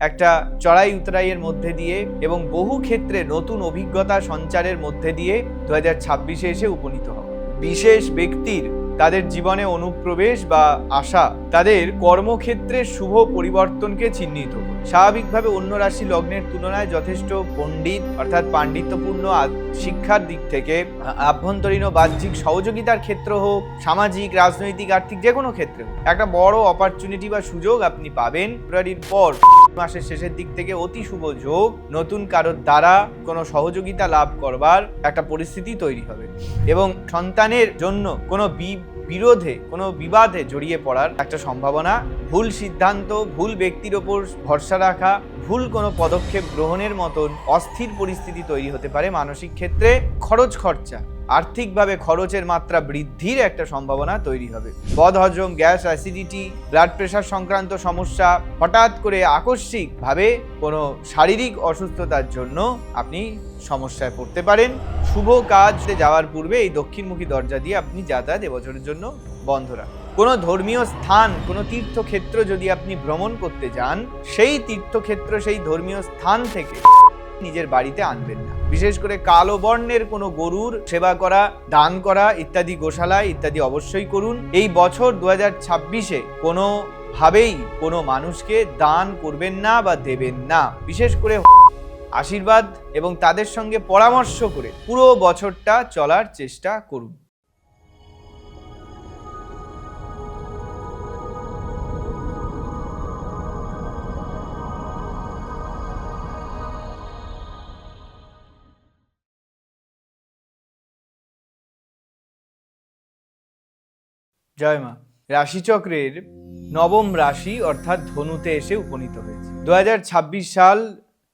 একটা চড়াই উতরাইয়ের মধ্যে দিয়ে এবং বহু ক্ষেত্রে নতুন অভিজ্ঞতা সঞ্চারের মধ্যে দিয়ে দু হাজার ছাব্বিশে এসে উপনীত হওয়া। বিশেষ ব্যক্তির তাদের জীবনে অনুপ্রবেশ বা আশা, তাদের কর্মক্ষেত্রে শুভ পরিবর্তনকে চিহ্নিত করে। স্বাভাবিকভাবে অন্য রাশি লগ্নের তুলনায় যথেষ্ট পণ্ডিত অর্থাৎ পাণ্ডিত্যপূর্ণ শিক্ষার দিক থেকে আভ্যন্তরীণ ও বাহ্যিক সহযোগিতার ক্ষেত্র হোক সামাজিক রাজনৈতিক আর্থিক যে কোনো ক্ষেত্রে হোক, একটা বড় অপরচুনিটি বা সুযোগ আপনি পাবেন। ফেব্রুয়ারির পর মাসের শেষের দিক থেকে অতি শুভ যোগ নতুন কারোর দ্বারা কোনো সহযোগিতা লাভ করবার একটা পরিস্থিতি তৈরি হবে। এবং সন্তানের জন্য কোনো বি- বিরোধে, কোনো বিবাদে জড়িয়ে পড়ার একটা সম্ভাবনা, ভুল সিদ্ধান্ত, ভুল ব্যক্তির ওপর ভরসা রাখা, ভুল কোনো পদক্ষেপ গ্রহণের মতন অস্থির পরিস্থিতি তৈরি হতে পারে মানসিক ক্ষেত্রে খরচ খরচা। আর্থিকভাবে খরচের মাত্রা বৃদ্ধির একটা সম্ভাবনা তৈরি হবে। বদহজম, গ্যাস অ্যাসিডিটি ব্লাড প্রেশার সংক্রান্ত সমস্যা হঠাৎ করে আকস্মিকভাবে কোনো শারীরিক অসুস্থতার জন্য আপনি সমস্যায় পড়তে পারেন। শুভ কাজে যাওয়ার পূর্বে এই দক্ষিণমুখী দরজা দিয়ে আপনি যাতায়াত এবছরের জন্য বন্ধ রাখুন। কোনো ধর্মীয় স্থান, কোনো তীর্থক্ষেত্র যদি আপনি ভ্রমণ করতে যান, সেই তীর্থক্ষেত্র, সেই ধর্মীয় স্থান থেকে নিজের বাড়িতে আনবেন না। বিশেষ করে কালো বর্ণের কোনো গরুর সেবা করা, দান করা ইত্যাদি গোশালায় ইত্যাদি অবশ্যই করুন। এই বছর দু হাজার ছাব্বিশে কোনো ভাবেই কোনো মানুষকে দান করবেন না বা দেবেন না। বিশেষ করে আশীর্বাদ এবং তাদের সঙ্গে পরামর্শ করে পুরো বছরটা চলার চেষ্টা করুন। জয় মা। রাশিচক্রের নবম রাশি অর্থাৎ ধনুতে এসে উপনীত হয়েছে। দু হাজার ছাব্বিশ সাল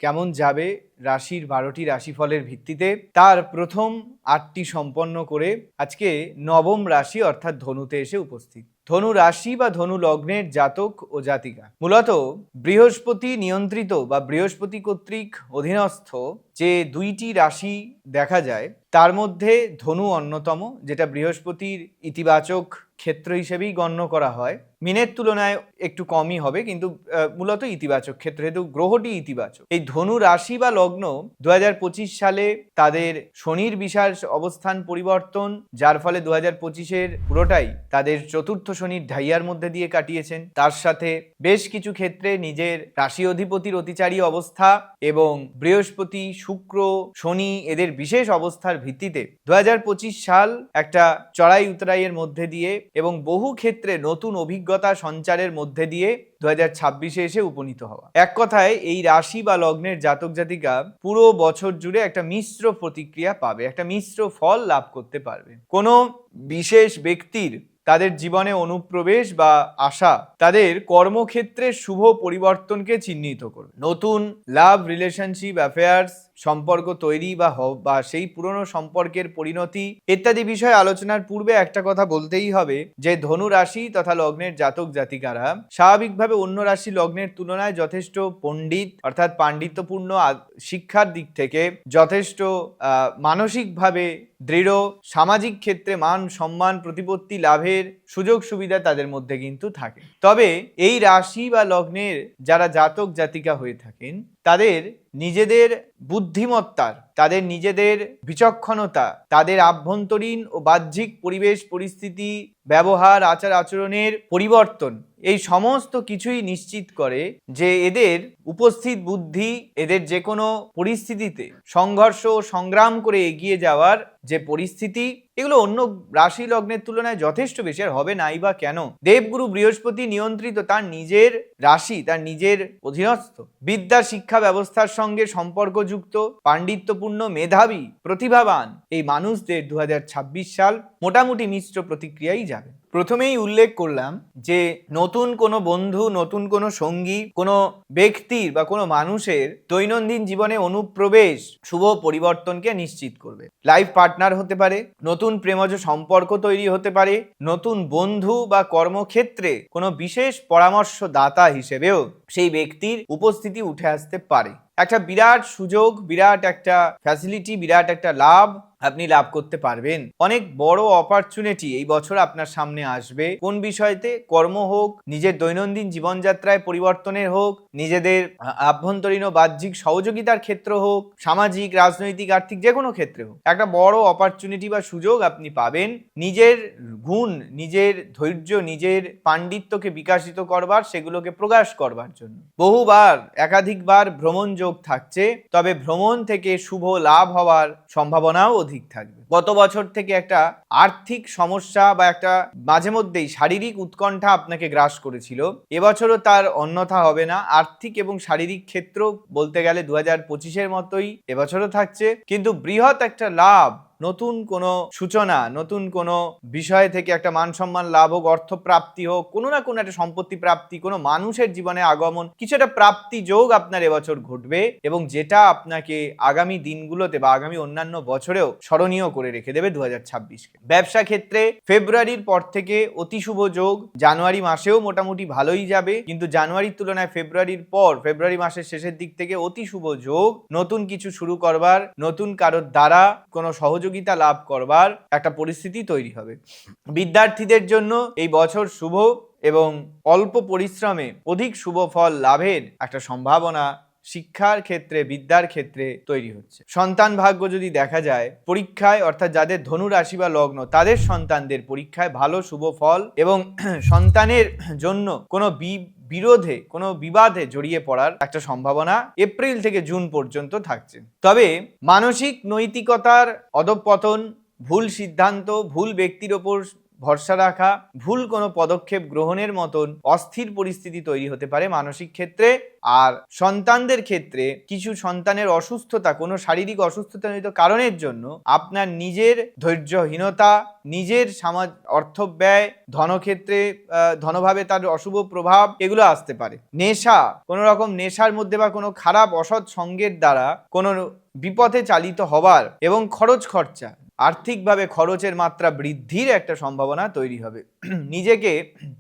কেমন যাবে রাশির বারোটি রাশিফলের ভিত্তিতে? তার প্রথম আটটি সম্পন্ন করে আজকে নবম রাশি অর্থাৎ ধনুতে এসে উপস্থিত। ধনু রাশি বা ধনু লগ্নের জাতক ও জাতিকা। মূলত বৃহস্পতি নিয়ন্ত্রিত বা বৃহস্পতি কর্তৃক অধীনস্থ যে দুইটি রাশি দেখা যায় তার মধ্যে ধনু অন্যতম, যেটা বৃহস্পতির ইতিবাচক ক্ষেত্র হিসেবেই গণ্য করা হয়। মিনের তুলনায় একটু কমই হবে, কিন্তু মূলত ইতিবাচক ক্ষেত্র, যেহেতু গ্রহটি ইতিবাচক। এই ধনু রাশি বা লগ্ন দু হাজার পঁচিশ সালে তাদের শনির বিশাল অবস্থান পরিবর্তন, যার ফলে দু হাজার পঁচিশের পুরোটাই তাদের চতুর্থ শনির ঢাইয়ার মধ্যে দিয়ে কাটিয়েছেন। তার সাথে বেশ কিছু ক্ষেত্রে নিজের রাশি অধিপতির অতিচারী অবস্থা এবং বৃহস্পতি, শুক্র, শনি এদের বিশেষ অবস্থার ভিত্তিতে দুহাজার পঁচিশ সাল একটা চড়াই উতরাইয়ের মধ্যে দিয়ে এবং বহু ক্ষেত্রে নতুন অভিজ্ঞতা সঞ্চারের মধ্যে দিয়ে দু ছাব্বিশে এসে উপনীত হওয়া। এক কথায়, এই রাশি বা লগ্নের জাতক জাতিকা পুরো বছর জুড়ে একটা মিশ্র প্রতিক্রিয়া পাবে, একটা মিশ্র ফল লাভ করতে পারবে। কোনো বিশেষ ব্যক্তির তাদের জীবনে অনুপ্রবেশ বা আশা তাদের কর্মক্ষেত্রে শুভ পরিবর্তনকে চিহ্নিত করবে। নতুন লাভ রিলেশনশিপ অ্যাফেয়ার্স সম্পর্ক তৈরি বা বা সেই পুরনো সম্পর্কের পরিণতি ইত্যাদি বিষয়ে আলোচনার পূর্বে একটা কথা বলতেই হবে যে ধনু রাশি তথা লগ্নের জাতক জাতিকারা স্বাভাবিকভাবে অন্য রাশি লগ্নের তুলনায় যথেষ্ট পণ্ডিত অর্থাৎ পাণ্ডিত্যপূর্ণ শিক্ষার দিক থেকে যথেষ্ট মানসিকভাবে দৃঢ়, সামাজিক ক্ষেত্রে মান সম্মান প্রতিপত্তি লাভের সুযোগ সুবিধা তাদের মধ্যে কিন্তু থাকে। তবে এই রাশি বা লগ্নের যারা জাতক জাতিকা হয়ে থাকেন তাদের নিজেদের বুদ্ধিমত্তার তাদের নিজেদের বিচক্ষণতা, তাদের আভ্যন্তরীণ ও বাহ্যিক পরিবেশ পরিস্থিতি, ব্যবহার, আচার আচরণের পরিবর্তন, এই সমস্ত কিছুই নিশ্চিত করে যে এদের উপস্থিত বুদ্ধি এদের যে কোনো পরিস্থিতিতে সংঘর্ষ ও সংগ্রাম করে এগিয়ে যাওয়ার যে পরিস্থিতি, এগুলো অন্য রাশি লগ্নের তুলনায় যথেষ্ট বেশি আর হবে নাই বা কেন? দেবগুরু বৃহস্পতি নিয়ন্ত্রিত তার নিজের রাশি, তার নিজের অধীনস্থ। বিদ্যা শিক্ষা ব্যবস্থার সঙ্গে সম্পর্কযুক্ত পাণ্ডিত্যপূর্ণ মেধাবী, প্রতিভাবান। এই মানুষদের দু হাজার ছাব্বিশ সাল মোটামুটি মিশ্র প্রতিক্রিয়াই যাবে। প্রথমেই উল্লেখ করলাম যে, নতুন কোনো বন্ধু, নতুন কোনো সঙ্গী, কোনো ব্যক্তির বা কোনো মানুষের দৈনন্দিন জীবনে অনুপ্রবেশ, শুভ পরিবর্তনকে নিশ্চিত করবে। লাইফ পার্টনার হতে পারে, নতুন প্রেমজ সম্পর্ক তৈরি হতে পারে, নতুন বন্ধু বা কর্মক্ষেত্রে কোনো বিশেষ পরামর্শদাতা হিসেবেও সেই ব্যক্তির উপস্থিতি উঠে আসতে পারে। একটা বিরাট সুযোগ বিরাট একটা ফ্যাসিলিটি বিরাট একটা লাভ আপনি লাভ করতে পারবেন। অনেক বড় অপরচুনিটি এই বছর আপনার সামনে আসবে। কোন বিষয়তে? কর্ম হোক, নিজের দৈনন্দিন জীবনযাত্রায় পরিবর্তনের হোক, নিজেদের আভ্যন্তরীণ বাহ্যিক সহযোগিতার ক্ষেত্র হোক, সামাজিক, রাজনৈতিক, আর্থিক যে কোনো ক্ষেত্রে হোক। একটা বড় অপরচুনিটি বা সুযোগ আপনি পাবেন। নিজের গুণ, নিজের ধৈর্য, নিজের পাণ্ডিত্যকে বিকাশিত করবার, সেগুলোকে প্রকাশ করবার জন্য। বহুবার, একাধিকবার ভ্রমণ যোগ থাকছে। তবে ভ্রমণ থেকে শুভ লাভ হওয়ার সম্ভাবনাও অধিক। থাকবে। গত বছর থেকে একটা আর্থিক সমস্যা বা একটা মাঝে মধ্যেই শারীরিক উৎকণ্ঠা আপনাকে গ্রাস করেছিল। এবছরও তার অন্যথা হবে না। আর্থিক এবং শারীরিক ক্ষেত্র বলতে গেলে দু হাজার পঁচিশের মতোই এবছরও থাকছে। কিন্তু বৃহৎ একটা লাভ নতুন কোনো সূচনা, নতুন কোনো বিষয় থেকে একটা মান সম্মান লাভ হোক অর্থ প্রাপ্তি হোক, কোনো না কোনো একটা সম্পত্তি প্রাপ্তি, কোনো মানুষের জীবনে আগমন, কিছু একটা প্রাপ্তি যোগ আপনার এবছর ঘটবে এবং যেটা আপনাকে আগামী দিনগুলোতে বা আগামী অন্যান্য বছরেও স্মরণীয় করে রেখে দেবে দু হাজার ছাব্বিশকে। ব্যবসা ক্ষেত্রে ফেব্রুয়ারির পর থেকে অতি শুভ যোগ, জানুয়ারি মাসেও মোটামুটি ভালোই যাবে, কিন্তু জানুয়ারির তুলনায় ফেব্রুয়ারির পর, ফেব্রুয়ারি মাসের শেষের দিক থেকে অতি শুভ যোগ, নতুন কিছু শুরু করবার, নতুন কারোর দ্বারা কোনো সহযোগিতা লাভ করবার একটা পরিস্থিতি তৈরি হবে। বিদ্যার্থীদের জন্য এই বছর শুভ এবং অল্প পরিশ্রমে অধিক শুভ ফল লাভের একটা সম্ভাবনা শিক্ষার ক্ষেত্রে, বিদ্যার ক্ষেত্রে তৈরি হচ্ছে। সন্তান ভাগ্য যদি দেখা যায়, পরীক্ষায়, অর্থাৎ যাদের ধনু রাশি বা লগ্ন, তাদের সন্তানদের পরীক্ষায় ভালো, শুভ ফল এবং সন্তানের জন্য কোনো বিরোধে, কোনো বিবাদে জড়িয়ে পড়ার একটা সম্ভাবনা এপ্রিল থেকে জুন পর্যন্ত থাকছে। তবে মানসিক নৈতিকতার অধঃপতন, ভুল সিদ্ধান্ত, ভুল ব্যক্তির ওপর ভরসা রাখা, ভুল কোনো পদক্ষেপ গ্রহণের মতন অস্থির পরিস্থিতি তৈরি হতে পারে মানসিক ক্ষেত্রে। আর সন্তানদের ক্ষেত্রে কিছু সন্তানের অসুস্থতা, কোনো শারীরিক অসুস্থতাজনিত কারণের জন্য আপনার নিজের ধৈর্যহীনতা, নিজের সমাজ, অর্থ ব্যয়, ধনক্ষেত্রে ধনভাবে তার অশুভ প্রভাব, এগুলো আসতে পারে। নেশা, কোনো রকম নেশার মধ্যে বা কোনো খারাপ, অসৎ সঙ্গের দ্বারা কোনো বিপথে চালিত হবার এবং খরচ খরচা আর্থিকভাবে খরচের মাত্রা বৃদ্ধির একটা সম্ভাবনা তৈরি হবে। নিজেকে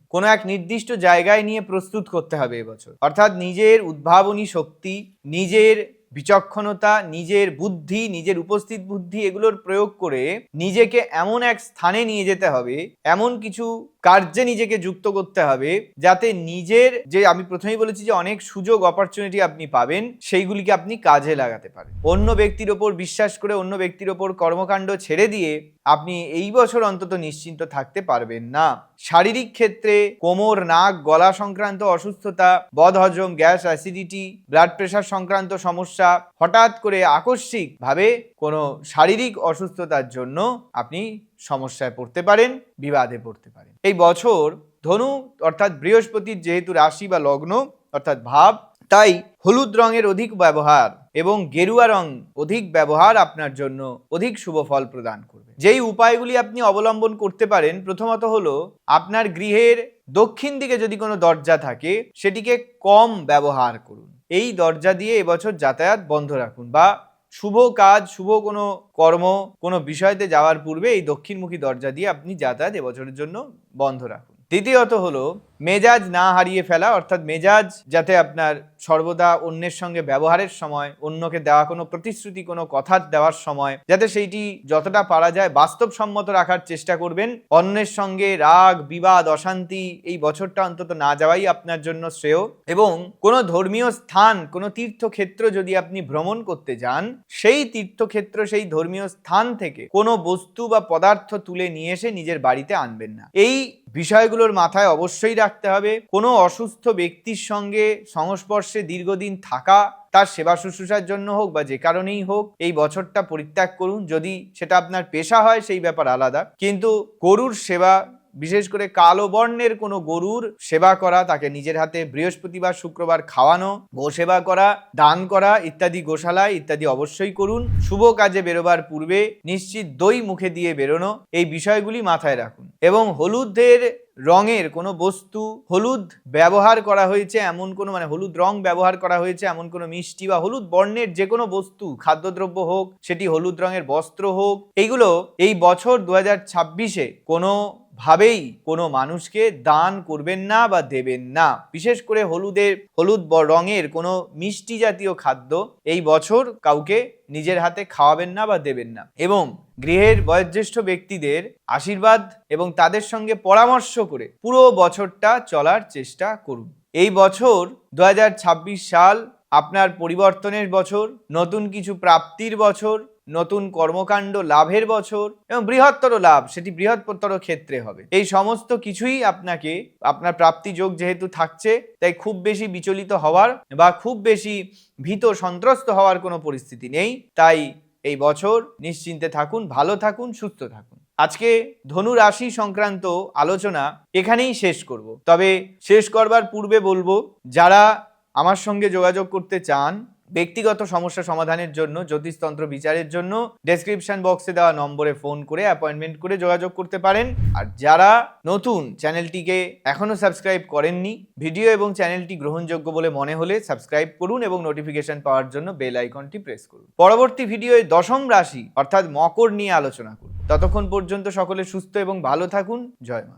কোনো এক নির্দিষ্ট জায়গায় নিয়ে প্রস্তুত করতে হবে এবছর। অর্থাৎ নিজের উদ্ভাবনী শক্তি, নিজের বিচক্ষণতা, নিজের বুদ্ধি, নিজের উপস্থিত বুদ্ধি এগুলোর প্রয়োগ করে নিজেকে এমন এক স্থানে নিয়ে যেতে হবে, এমন কিছু কার্যে নিজেকে যুক্ত করতে হবে যাতে নিজের যে আমি প্রথমেই বলেছি যে অনেক সুযোগ অপরচুনিটি আপনি পাবেন, সেইগুলিকে আপনি কাজে লাগাতে পারেন। অন্য ব্যক্তির ওপর বিশ্বাস করে অন্য ব্যক্তির ওপর কর্মকাণ্ড ছেড়ে দিয়ে আপনি এই বছর অন্তত নিশ্চিন্ত থাকতে পারবেন না। শারীরিক ক্ষেত্রে কোমর, নাক, গলা সংক্রান্ত অসুস্থতা বদহজম গ্যাস, অ্যাসিডিটি, ব্লাড প্রেশার সংক্রান্ত সমস্যা, হঠাৎ করে আকস্মিকভাবে কোনো শারীরিক অসুস্থতার জন্য আপনি সমস্যায় পড়তে পারেন, বিবাদে পড়তে পারেন। এই বছর ধনু অর্থাৎ বৃহস্পতির যেহেতু রাশি বা লগ্ন, অর্থাৎ ভাব, তাই হলুদ রঙের অধিক ব্যবহার এবং গেরুয়া রং অধিক ব্যবহার আপনার জন্য অধিক শুভ ফল প্রদান করবে। যেই উপায়গুলি আপনি অবলম্বন করতে পারেন, প্রথমত হলো আপনার গৃহের দক্ষিণ দিকে যদি কোনো দরজা থাকে, সেটিকে কম ব্যবহার করুন। এই দরজা দিয়ে এবছর যাতায়াত বন্ধ রাখুন বা শুভ কাজ, শুভ কোনো কর্ম, কোনো বিষয়তে যাওয়ার পূর্বে এই দক্ষিণমুখী দরজা দিয়ে আপনি যাতায়াত এবছরের জন্য বন্ধ রাখুন। দ্বিতীয়ত হলো, মেজাজ না হারিয়ে ফেলা, অর্থাৎ মেজাজ যাতে আপনার সর্বদা অন্যের সঙ্গে ব্যবহারের সময়, অন্যকে দেওয়া কোনো প্রতিশ্রুতি, কোনো কথা দেওয়ার সময়, যাতে সেইটি যতটা পারা যায় বাস্তবসম্মত রাখার চেষ্টা করবেন। অন্যের সঙ্গে রাগ, বিবাদ, অশান্তি এই বছরটা অন্তত না যাওয়াই আপনার জন্য শ্রেয়। এবং কোনো ধর্মীয় স্থান, কোনো তীর্থক্ষেত্র যদি আপনি ভ্রমণ করতে যান, সেই তীর্থক্ষেত্র, সেই ধর্মীয় স্থান থেকে কোনো বস্তু বা পদার্থ তুলে নিয়ে এসে নিজের বাড়িতে আনবেন না। এই বিষয়গুলোর মাথায় অবশ্যই রাখতে হবে। কোনো অসুস্থ ব্যক্তির সঙ্গে সংস্পর্শে দীর্ঘদিন থাকা, তার সেবা শুশ্রূষার জন্য হোক বা যে কারণেই হোক, এই বছরটা পরিত্যাগ করুন। যদি সেটা আপনার পেশা হয়, সেই ব্যাপার আলাদা। কিন্তু গরুর সেবা বিশেষ করে কালো বর্ণের কোনো গরুর সেবা করা, তাকে নিজের হাতে বৃহস্পতিবার, শুক্রবার খাওয়ানো গো সেবা করা, দান করা ইত্যাদি গোশালায় ইত্যাদি অবশ্যই করুন। শুভ কাজে বেরোবার পূর্বে নিশ্চিত দই মুখে দিয়ে বেরোনো, এই বিষয়গুলি মাথায় রাখুন। এবং হলুদের রঙের কোনো বস্তু, হলুদ ব্যবহার করা হয়েছে এমন কোনো মানে হলুদ রং ব্যবহার করা হয়েছে এমন কোনো মিষ্টি বা হলুদ বর্ণের যে কোনো বস্তু, খাদ্যদ্রব্য হোক, সেটি হলুদ রঙের বস্ত্র হোক, এইগুলো এই বছর দু হাজার ছাব্বিশে কোনো ভাবেই কোনো মানুষকে দান করবেন না বা দেবেন না। বিশেষ করে হলুদের হলুদ রঙের কোনো মিষ্টি জাতীয় খাদ্য এই বছর কাউকে নিজের হাতে খাওয়াবেন না বা দেবেন না। এবং গৃহের বয়োজ্যেষ্ঠ ব্যক্তিদের আশীর্বাদ এবং তাদের সঙ্গে পরামর্শ করে পুরো বছরটা চলার চেষ্টা করুন। এই বছর দু হাজার ছাব্বিশ সাল আপনার পরিবর্তনের বছর, নতুন কিছু প্রাপ্তির বছর নতুন কর্মকাণ্ড লাভের বছর এবং বৃহত্তর লাভ, সেটি বৃহত্তর ক্ষেত্রে হবে। এই সমস্ত কিছুই আপনাকে, আপনার প্রাপ্তি যোগ যেহেতু থাকছে, তাই খুব বেশি বিচলিত হওয়ার বা খুব বেশি ভীত সন্ত্রস্ত হওয়ার কোনো পরিস্থিতি নেই। তাই এই বছর নিশ্চিন্তে থাকুন, ভালো থাকুন, সুস্থ থাকুন। আজকে ধনু রাশি সংক্রান্ত আলোচনা এখানেই শেষ করব। তবে শেষ করবার পূর্বে বলব, যারা আমার সঙ্গে যোগাযোগ করতে চান ব্যক্তিগত সমস্যা সমাধানের জন্য, জ্যোতিষতন্ত্র বিচারের জন্য ডেসক্রিপশন বক্সে দেওয়া নম্বরে ফোন করে অ্যাপয়েন্টমেন্ট করে যোগাযোগ করতে পারেন। আর যারা নতুন চ্যানেলটিকে এখনও সাবস্ক্রাইব করেননি ভিডিও এবং চ্যানেলটি গ্রহণযোগ্য বলে মনে হলে সাবস্ক্রাইব করুন এবং নোটিফিকেশন পাওয়ার জন্য বেল আইকনটি প্রেস করুন। পরবর্তী ভিডিওয়ে দশম রাশি, অর্থাৎ মকর নিয়ে আলোচনা করুন ততক্ষণ পর্যন্ত সকলে সুস্থ এবং ভালো থাকুন। জয় মা।